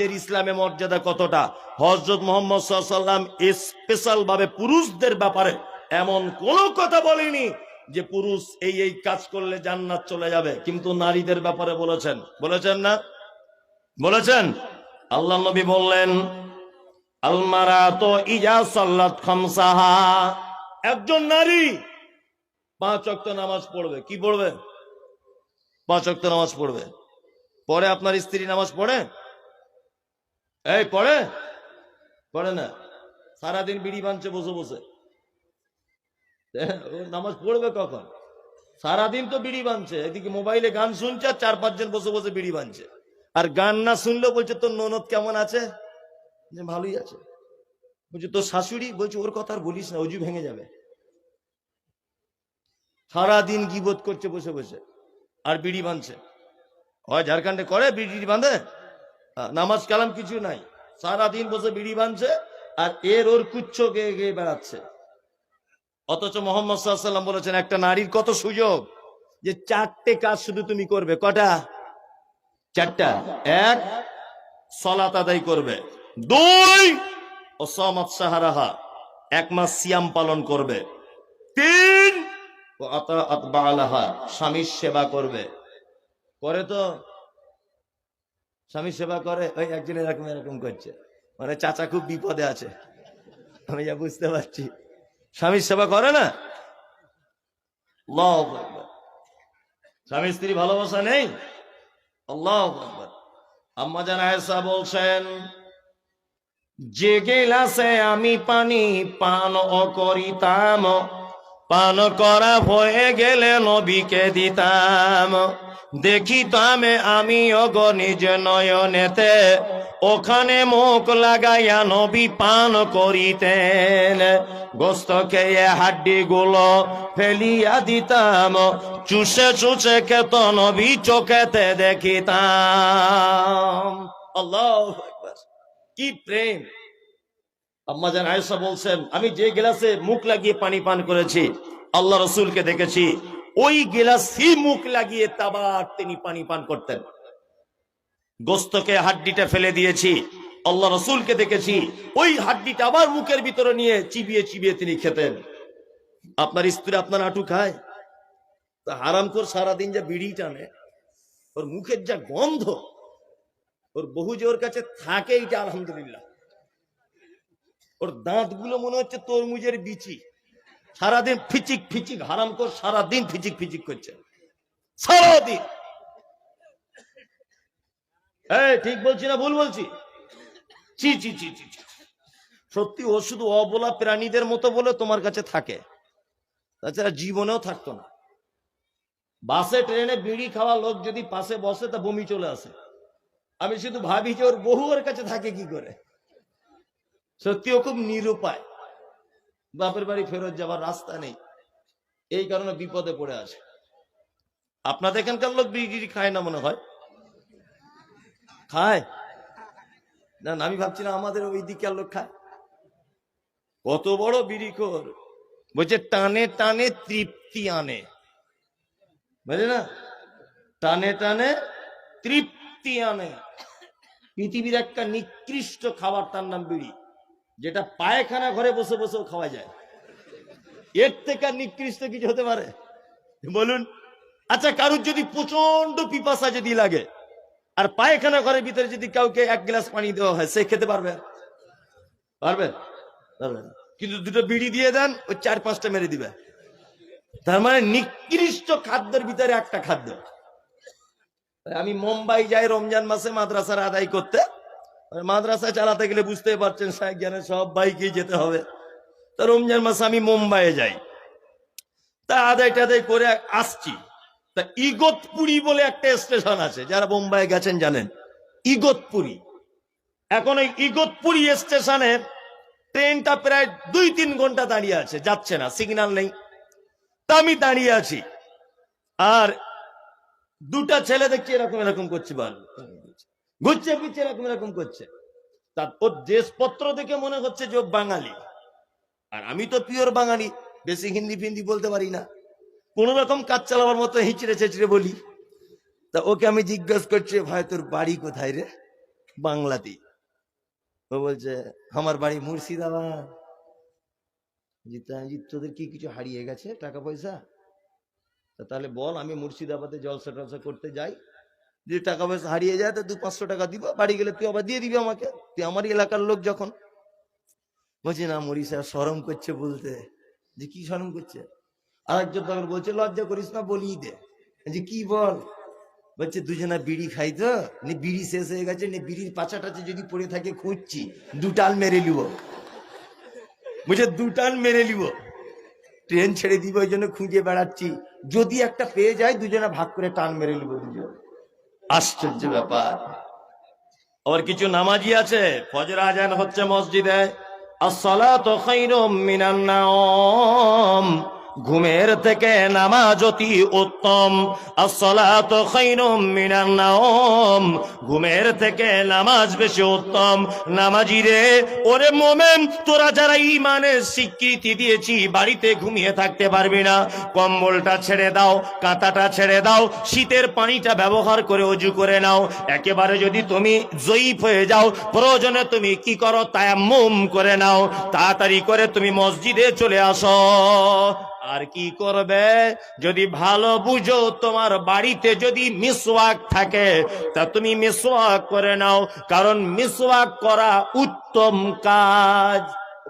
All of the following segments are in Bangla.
নারীদের ইসলামে মর্যাদা কতটা? হজরত মোহাম্মদ সাল্লাম স্পেশাল ভাবে পুরুষদের ব্যাপারে এমন কোনো কথা বলেনি যে পুরুষ এই এই কাজ করলে জান্নাত চলে যাবে। কিন্তু নারীদের ব্যাপারে বলেছেন। বলেছেন না? বলেছেন? আল্লাহ নবী বললেন, আলমারা তো ইজা সাল্লাত খামসাহা। একজন নারী পাঁচ অক্ত নামাজ পড়বে। কি পড়বে? পাঁচ অক্ত নামাজ পড়বে। পরে আপনার স্ত্রী নামাজ পড়ে? এই, পড়ে? পড়ে না। সারাদিন বিড়ি বানছে, বসে বসে। নামাজ পড়বে কখন? সারাদিন তো বিড়ি বানছে। এদিকে মোবাইলে গান শুনছে আর চার পাঁচজন বসে বসে বিড়ি বানছে। আর গান না শুনলেও বলছে, তোর ননদ কেমন আছে? যে ভালোই আছে। বলছে, তোর শাশুড়ি? বলছে, ওর কথা আর বলিস না, অজু ভেঙে যাবে। সারাদিন গিবোধ করছে, বসে বসে। আর বিড়ি বাঁধছে হয় ঝাড়খণ্ডে করে, বিড়ি বাঁধে? নামাজ কালাম কিছু নাই। সারাদিন বসে বিড়ি বাঁধছে আর এর ওর কুচ্ছ গেয়ে গেয়ে বেড়াচ্ছে। অথচ মোহাম্মদ সাল্লাম বলেছেন, একটা নারীর কত সুযোগ যে চারটে কাজ শুধু তুমি করবে? কটা? চারটা। এক, সলাত আদায় করবে। দুই সাহারাহা, এক মাস সিয়াম পালন করবে। তিন স্বামীর সেবা করবে। করে তো স্বামীর সেবা করে, ওই একজন এরকম এরকম করছে। মানে চাচা খুব বিপদে আছে। আমি যা বুঝতে পারছি। স্বামীর সেবা করে না। স্বামী স্ত্রী ভালোবাসা নেই? আল্লাহ আম্মা জান আয়েশা বলছেন যে গেলাসে আমি পানি, পান ও করিতাম পান করা হয়ে গেলে নবীকে দিতাম। দেখিতাম আমি অগ নিজ নয়নেতে। ওখানে মুখ লাগাইয়া নবী পান করিতেন। গোস্ত খেয়ে হাড্ডি গুলো ফেলিয়া দিতাম। চুষে চুষে খেত নবী চোখেতে দেখিতাম। কি প্রেম। আম্মা জান আয়েশা বলছেন, আমি যে গিলাসে মুখ লাগিয়ে পানি পান করেছি, আল্লাহ রসুলকে দেখেছি ওই গিলাসই মুখ লাগিয়ে তাবার তিনি পানি পান করতেন। গোস্তকে হাড্ডিটা ফেলে দিয়েছি, আল্লাহ রসুলকে দেখেছি, ওই হাড্ডিটা আবার মুখের ভিতরে নিয়ে চিবিয়ে চিবিয়ে তিনি খেতেন। আপনার স্ত্রী আপনার আটু খায়? তা হারাম কর সারাদিন যা বিড়ি টানে, ওর মুখের যা গন্ধ, ওর বহু যে ওর কাছে থাকে এইটা আলহামদুলিল্লাহ। ওর দাঁতগুলো মনে হচ্ছে তরমুজের বিচি। সারাদিন ফিচিক ফিচিক, হারাম কর, সারাদিন ফিচিক ফিচিক করছে। সারাদিন। এই, ঠিক বলছি না ভুল বলছি? চি চি চি চি। সত্যি ও শুধু অবলা প্রাণীদের মতো বলে তোমার কাছে থাকে। তাছাড়া জীবনেও থাকতো না। বাসে, ট্রেনে বিড়ি খাওয়া লোক যদি পাশে বসে, তা বমি চলে আসে। আমি শুধু ভাবি যে ওর বহু ওর কাছে থাকে কি করে? সত্যি ও খুব নিরুপায়। বাপের বাড়ি ফেরত যাবার রাস্তা নেই। এই কারণে বিপদে পড়ে আছে। আপনাদের এখানকার লোক বিড়ি খায় না মনে হয়? খায়? না না, আমি ভাবছিলাম আমাদের ওই দিকের লোক খায়। কত বড় বিড়িখোর। বলছে টানে টানে তৃপ্তি আনে। বুঝলে না? টানে টানে তৃপ্তি আনে। পৃথিবীর একটা নিকৃষ্ট খাবার তার নাম বিড়ি। যেটা পায়খানা ঘরে বসে বসেও খাওয়া যায়। এর থেকে নিকৃষ্ট কিছু হতে পারে? বলুন আচ্ছা কারুর যদি প্রচণ্ড পিপাসা যদি লাগে, আর পায়খানা ঘরের ভিতরে যদি কাউকে এক গ্লাস পানি দেওয়া হয়, সে খেতে পারবে পারবে? পারবে না। কিন্তু দুটো বিড়ি দিয়ে দেন ওই চার পাঁচটা মেরে দিবে। তার মানে নিকৃষ্ট খাদ্যের ভিতরে একটা খাদ্য। আমি মুম্বাই যাই রমজান মাসে মাদ্রাসার আদায় করতে মাদ্রাসা চালাতে গেলে বুঝতে পারছেন, সাহেব জ্ঞানে সব বাইকেই যেতে হবে। তা রমজান মাসে আমি মুম্বাইয়ে যাই। তা আদায় টাদায় করে আসছি। তা ইগতপুরি বলে একটা স্টেশন আছে, যারা বোম্বাই গেছেন জানেন। ইগতপুরি। এখন ওই ইগতপুরি স্টেশনে ট্রেনটা প্রায় দুই তিন ঘণ্টা দাঁড়িয়ে আছে, যাচ্ছে না সিগন্যাল নেই। তা আমি দাঁড়িয়ে আছি। আর দুটা ছেলে দেখছি এরকম এরকম করছি বল ঘুরছে, ফিরছে, এরকম এরকম করছে। তার ওর দেশপত্র দেখে মনে হচ্ছে যে বাঙালি। আর আমি তো পিওর বাঙালি, বেশি হিন্দি ফিন্দি বলতে পারি না। কোন রকম কাজ চালাবার মতো হিচড়ে চেচড়ে বলি। তা ওকে আমি জিজ্ঞেস করছি, ভাই, তোর বাড়ি কোথায় রে? বাংলাতেই ও বলছে, আমার বাড়ি মুর্শিদাবাদ। তোদের কি কিছু হারিয়ে গেছে টাকা পয়সা? তাহলে বল, আমি মুর্শিদাবাদে জলসা টলসা করতে যাই। যদি টাকা পয়সা হারিয়ে যায়, তো দু পাঁচশো টাকা দিব। বাড়ি গেলে তুই আবার দিয়ে দিবি আমাকে। তুই আমার এলাকার লোক যখন। বলছি, না মরিসা সরম করছে বলতে। যে, কি সরম করছে? আর একজন তখন বলছে, লজ্জা করিস না, বলিয়ে দে। যে কি বল? বলছে, দুজনা বিড়ি খাই তো। নি, বিড়ি শেষ হয়ে গেছে, নি, বিড়ির পাছা টাচা যদি পড়ে থাকে, খুঁজছি। দুটাল মেরে নিব। বুঝে দুটাল মেরে নিব। ট্রেন ছেড়ে দিব, ওই জন্য খুঁজে বেড়াচ্ছি। যদি একটা পেয়ে যায়, দুজনে ভাগ করে টান মেরে নিব দুজন। আশ্চর্য ব্যাপার। আবার কিছু নামাজি আছে? ফজর আজান হচ্ছে মসজিদে। আসসালাতু খায়রুম মিনান নাওম। ঘুমের থেকে নামাজ অতি উত্তম। মিনান নাওম। ঘুমের থেকে নামাজ বেশি উত্তম। নামাজি রে, ওরে মোমেন, তোরা যারা ইমানের স্বীকৃতি দিয়েছি, বাড়িতে ঘুমিয়ে থাকতে পারবি না। কম্বলটা ছেড়ে দাও, কাঁথাটা ছেড়ে দাও, শীতের পানিটা ব্যবহার করে অজু করে নাও। একেবারে যদি তুমি জয়ীফ হয়ে যাও, প্রয়োজনে তুমি কি করো? তায়াম্মুম করে নাও। তাড়াতাড়ি করে তুমি মসজিদে চলে আসো। আর কি করবে? যদি ভালো বুঝো, তোমার বাড়িতে যদি মিসওয়াক থাকে, তা তুমি মিসওয়াক করে নাও, কারণ মিসওয়াক করা উত্তম কাজ।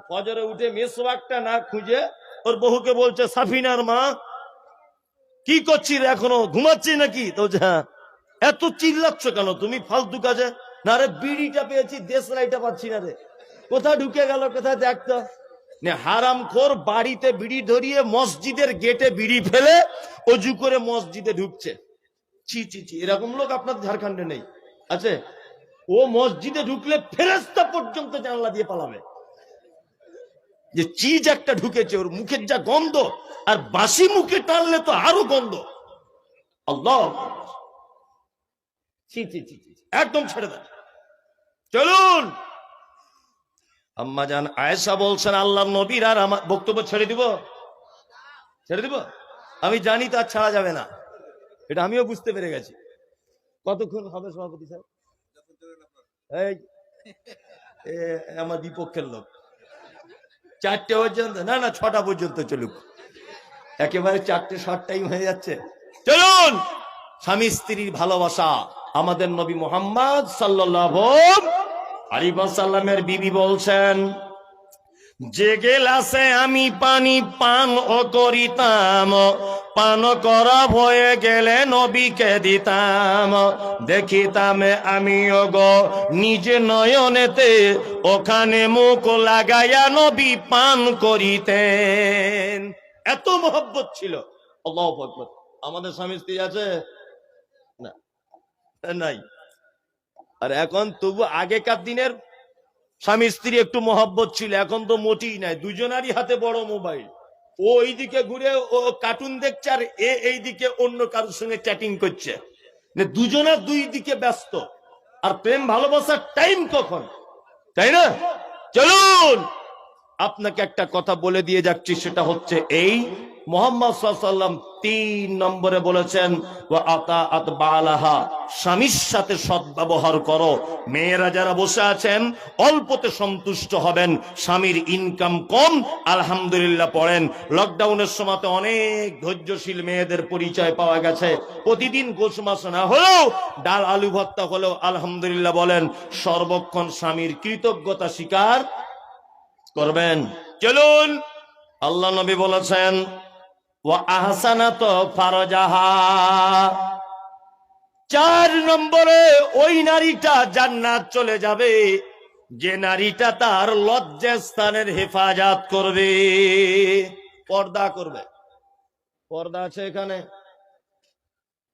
ফজরে উঠে মিসওয়াকটা না খুঁজে, ওর বহুকে বলছে, সাফিনার মা, কি করছি রে এখনও? ঘুমাচ্ছি নাকি? তো হ্যাঁ। এত চিল্লাচ্ছ কেন? তুমি ফালতু কাজে? না রে, বিড়িটা পেয়েছি, দেশলাইটা পাচ্ছি না রে। কোথায় ঢুকে গেল, কোথায় দেখতো? হারাম খোর বাড়িতে বিড়ি ধরিয়ে মসজিদের গেটে বিড়ি ফেলে অজু করে মসজিদে ঢুকছে। ছি ছি ছি, এরকম লোক আপনার ঝাড়খণ্ডে নেই। আছে? ও মসজিদে ঢুকলে ফেরেস্তা পর্যন্ত জানলা দিয়ে পালাবে। যে চিজ একটা ঢুকেছে, ওর মুখের যা গন্ধ, আর বাসি মুখে টানলে তো আরও গন্ধ। আল্লাহ। একদম ছেড়ে দেন। চলুন! আম্মা জান আয়েশা বলছেন আল্লাহ নবীর আর আমার বক্তব্য ছেড়ে দিব? ছেড়ে দিব? আমি জানি তো আর ছাড়া যাবে না। এটা আমিও বুঝতে পেরে গেছি। কতক্ষণ হবে সভাপতি এ, আমার বিপক্ষের লোক। চারটে পর্যন্ত না না ছটা পর্যন্ত চলুক। একেবারে চারটে শর্ট টাইম হয়ে যাচ্ছে। চলুন! স্বামী স্ত্রীর ভালোবাসা আমাদের নবী মোহাম্মদ সাল্লাহ আলিবাসাল্লামের বিবি বলছেন যে গেলাসে আমি পানি পান ও করিতাম, পান করা ভয়ে গেলে নবীকে দিতাম। দেখিতাম আমি গো নিজে নয়নেতে ওখানে মুখ লাগাইয়া নবী পান করিতেন। এত মহব্বত ছিল। আল্লাহ। আমাদের স্বামী স্ত্রী আছে? না। নাই। আর এখন তবু আগেকার দিনের স্বামী স্ত্রী একটু মহব্বত ছিল, এখন তো মোটেই নাই। দুজনারই হাতে বড় মোবাইল। ও এইদিকে ঘুরে ও কার্টুন দেখছে আর এ এইদিকে অন্য কারোর সঙ্গে চ্যাটিং করছে। মানে দুজনা দুই দিকে ব্যস্ত। আর প্রেম ভালোবাসার টাইম কখন? তাই না? চলুন! আপনাকে একটা কথা বলে দিয়ে যাচ্ছি, সেটা হচ্ছে এই মোহাম্মদ সাল্লাম তিন নম্বরে বলেছেন স্বামীর সাথে সদ্ব্যবহার করো। মেয়েরা যারা বসে আছেন, অল্পতে সন্তুষ্ট হবেন, স্বামীর ইনকাম কম, আলহামদুলিল্লাহ পড়েন। লকডাউনের সময় অনেক ধৈর্যশীল মেয়েদের পরিচয় পাওয়া গেছে। প্রতিদিন গোস মাস না হলেও ডাল আলু ভর্তা হলেও আলহামদুলিল্লাহ বলেন, সর্বক্ষণ স্বামীর কৃতজ্ঞতা স্বীকার করবেন। চলুন, আল্লাহ নবী বলেছেন চার নম্বরে ওই নারীটা জান্নাত চলে যাবে, যে নারীটা তার লজ্জাস্থানের হেফাজত করবে। পর্দা করবে। পর্দা আছে এখানে?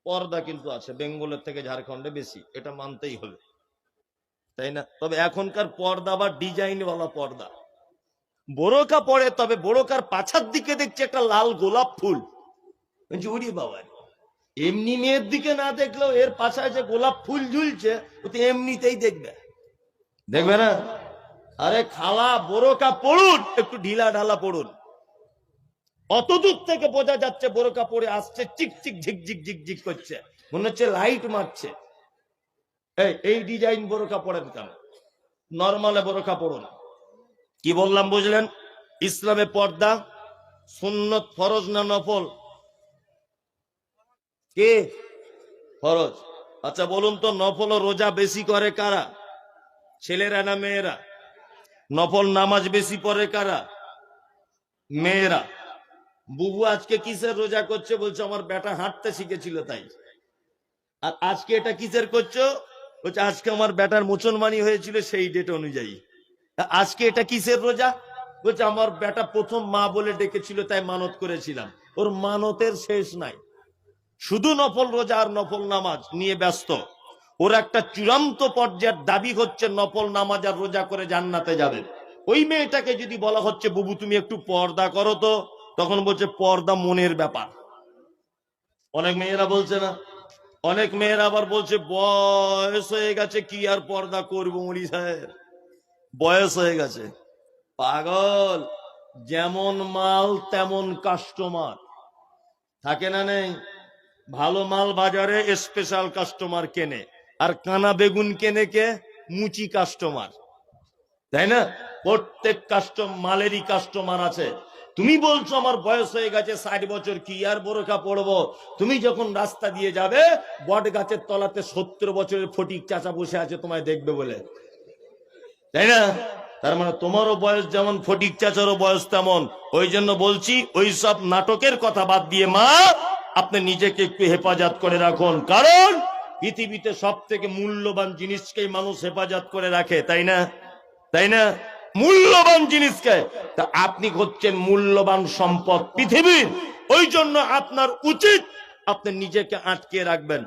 পর্দা কিন্তু আছে, বেঙ্গলের থেকে ঝাড়খণ্ডে বেশি, এটা মানতেই হবে। তাই না? তবে এখনকার পর্দা বা ডিজাইন ডিজাইনওয়ালা পর্দা। বোরকা পরে তবে বোরকার পাছার দিকে দেখছে একটা লাল গোলাপ ফুল। ওরে বাবা এমনি মেয়ের দিকে না দেখলেও এর পাশায় যে গোলাপ ফুল ঝুলছে ও তো এমনিতেই দেখবে। দেখবে না? আরে খালা বোরকা পড়ুন একটু ঢিলা ঢালা পড়ুন। অত দূর থেকে বোঝা যাচ্ছে বোরকা পরে আসছে চিক চিক ঝিকঝিক ঝিক ঝিক ঝিক করছে। মনে হচ্ছে লাইট মারছে। এই এই ডিজাইন বোরকা পড়েন কেন? নর্মালে বোরকা পড়ুন। কি বললাম বুঝলেন? ইসলামে পর্দা, সুন্নত ফরজ না নফল? কে? ফরজ। আচ্ছা বলুন তো, নফল ও রোজা বেশি করে কারা? ছেলেরা না মেয়েরা? নফল নামাজ বেশি পড়ে কারা? মেয়েরা। বুবু আজকে কিসের রোজা করছে বলছে, আমার বেটা হাঁটতে শিখেছিল তাই। আর আজকে এটা কিসের করছ? বলছে, আজকে আমার বেটার মুসলমানি হয়েছিল সেই ডেট অনুযায়ী। আজকে এটা কিসের রোজা? বলছে, আমার বেটা প্রথম মা বলে ডেকেছিল, তাই মানত করেছিলাম। ওর মানতের শেষ নাই। শুধু নফল রোজা আর নফল নামাজ নিয়ে ব্যস্ত। ওর একটা চূড়ান্ত পর্যায়ের দাবি হচ্ছে, নফল নামাজ আর রোজা করে জান্নাতে যাবে। ওই মেয়েটাকে যদি বলা হচ্ছে, বুবু, তুমি একটু পর্দা করো তো। তখন বলছে, পর্দা মনের ব্যাপার। অনেক মেয়েরা বলছে না। অনেক মেয়েরা আবার বলছে, বয়স হয়ে গেছে, কি আর পর্দা করব মরি সাহেব বয়স হয়ে গেছে। পাগল, যেমন মাল, তেমন কাস্টমার থাকে না নেই? ভালো মাল বাজারে স্পেশাল কাস্টমার কেনে। আর কানা বেগুন কেনে কে? মুচি কাস্টমার তাই না? প্রত্যেক কাস্টম মালেরই কাস্টমার আছে। তুমি বলছো আমার বয়স হয়ে গেছে ষাট বছর, কি আর বোরখা পড়ব তুমি যখন রাস্তা দিয়ে যাবে বট গাছের তলাতে সত্তর বছরের ফটিক চাচা বসে আছে, তোমায় দেখবে বলে। তাই না? তার মানে তোমারও বয়স যেমন ফটিক চাচারও বয়স তেমন। ওই জন্য বলছি, ওই সব নাটকের কথা বাদ দিয়ে মা, আপনি নিজেকে একটু হেফাজত করে রাখুন। কারণ পৃথিবীতে সব থেকে মূল্যবান জিনিসকেই মানুষ হেফাজত করে রাখে, তাই না? তাই না? মূল্যবান জিনিসকে। তা আপনি হচ্ছেন মূল্যবান সম্পদ পৃথিবীর। ওই জন্য আপনার উচিত আপনি নিজেকে আটকে রাখবেন।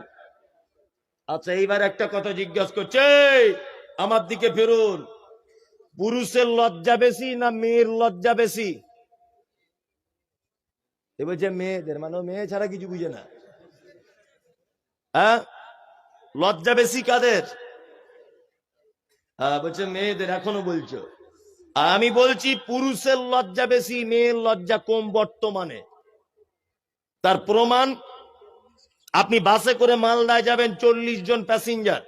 আচ্ছা এইবার একটা কথা জিজ্ঞাসা করছে আমার দিকে ফিরুন। পুরুষের লজ্জা বেশি না মেয়ের লজ্জা বেশি? এ বলছে মেয়েদের মানে মেয়ে ছাড়া কিছু বুঝে না। হ্যাঁ? লজ্জা বেশি কাদের? হ্যাঁ বলছে মেয়েদের এখনও বলছো। আর আমি বলছি পুরুষের লজ্জা বেশি মেয়ের লজ্জা কম বর্তমানে। তার প্রমাণ আপনি বাসে করে মালদায় যাবেন চল্লিশ জন প্যাসেঞ্জার।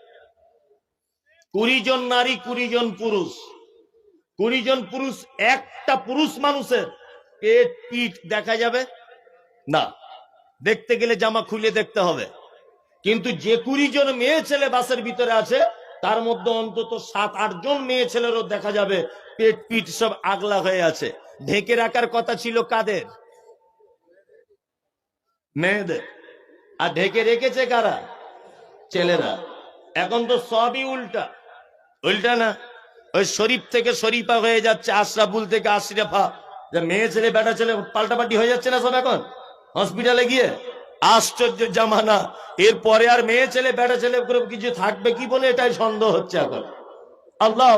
কুড়ি জন নারী কুড়ি জন পুরুষ। কুড়ি জন পুরুষ, একটা পুরুষ মানুষের পেট পিঠ দেখা যাবে? না। দেখতে গেলে জামা খুলে দেখতে হবে। কিন্তু যে কুড়ি জন মেয়ে ছেলে বাসের ভিতরে আছে, তার মধ্যে অন্তত সাত, আট জন মেয়ে ছেলেরও দেখা যাবে পেট পিঠ সব আগলা হয়ে আছে। ঢেকে রাখার কথা ছিল কাদের? মেয়েদের। আর ঢেকে রেখেছে কারা? ছেলেরা। এখন তো সবই উল্টা। উল্টা না? ওই শরীফ থেকে শরীফা হয়ে যাচ্ছে, আশরাফুল থেকে আশরাফা। যে মেয়ে ছেলে, বেটা ছেলে পাল্টাপাল্টি হয়ে যাচ্ছে না সব এখন? হসপিটালে গিয়ে? আশ্চর্য জামানা। এরপরে আর মেয়ে ছেলে, বেটা ছেলে কিছু থাকবে কি বলে এটাই সন্দেহ হচ্ছে এখন। আল্লাহ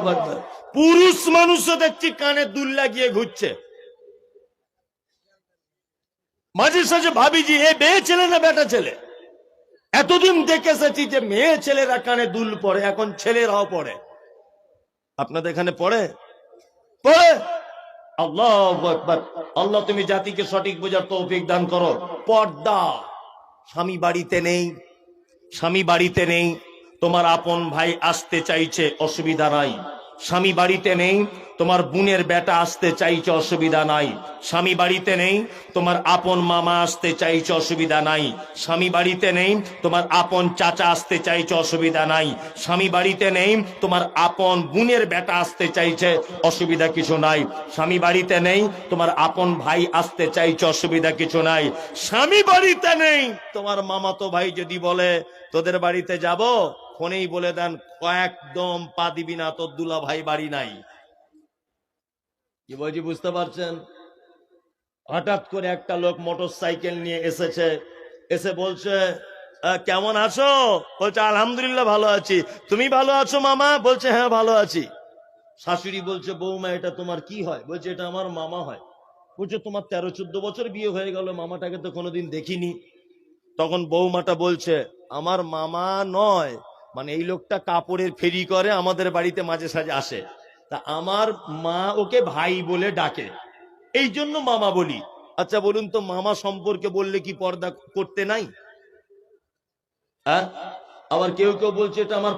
পুরুষ মানুষও দেখছি কানে দুল লাগিয়ে ঘুরছে। মাঝে সাঝে ভাবি যে এ মেয়ে ছেলে না বেটা ছেলে? এতদিন দেখে এসেছি যে মেয়ে ছেলেরা কানে দুল পড়ে এখন ছেলেরাও পড়ে আপনাদের এখানে পড়ে? পড়ে? আল্লাহ আল্লাহ, তুমি জাতিকে সঠিক বোঝার তৌফিক দান করো। পর্দা। স্বামী বাড়িতে নেই। স্বামী বাড়িতে নেই। তোমার আপন ভাই আসতে চাইছে, অসুবিধা নাই। স্বামী বাড়িতে নেই। তোমার বোনের বেটা আসতে চাইছে, অসুবিধা নাই। স্বামী বাড়িতে নেই, তোমার আপন মামা আসতে চাইছে, অসুবিধা নাই। স্বামী বাড়িতে নেই, তোমার আপন চাচা আসতে চাইছে, অসুবিধা নাই। স্বামী বাড়িতে নেই, তোমার আপন বোনের বেটা আসতে চাইছে, অসুবিধা কিছু নাই। স্বামী বাড়িতে নেই, তোমার আপন ভাই আসতে চাইছে, অসুবিধা কিছু নাই। স্বামী বাড়িতে নেই, তোমার মামাতো ভাই যদি বলে, তোদের বাড়িতে যাব? ফোনেই বলে দেন একদম পা দিবি না, তোর দুলা ভাই বাড়ি নাই। কি বলছি বুঝতে পারছেন? হঠাৎ করে একটা লোক মোটর সাইকেল নিয়ে এসেছে এসে বলছে "আহ, কেমন আছো? বলছে আলহামদুলিল্লাহ ভালো আছি। তুমি ভালো আছো মামা? বলছে হ্যাঁ ভালো আছি। শাশুড়ি বলছে বৌমা এটা তোমার কি হয়? বলছে এটা আমার মামা হয়। বলছে তোমার তেরো চোদ্দ বছর বিয়ে হয়ে গেল মামাটাকে তো কোনোদিন দেখিনি। তখন বৌমাটা বলছে আমার মামা নয় মানে এই লোকটা কাপড়ের ফেরি করে আমাদের বাড়িতে মাঝে সাঝে আসে। তা আমার মা ওকে ভাই বলে ডাকে। এই জন্য মামা বলি। আচ্ছা বলুন তো, মামা সম্পর্কে বললে কি পর্দা করতে নাই? হ্যাঁ? আবার কেউ কেউ বলছে, এটা আমার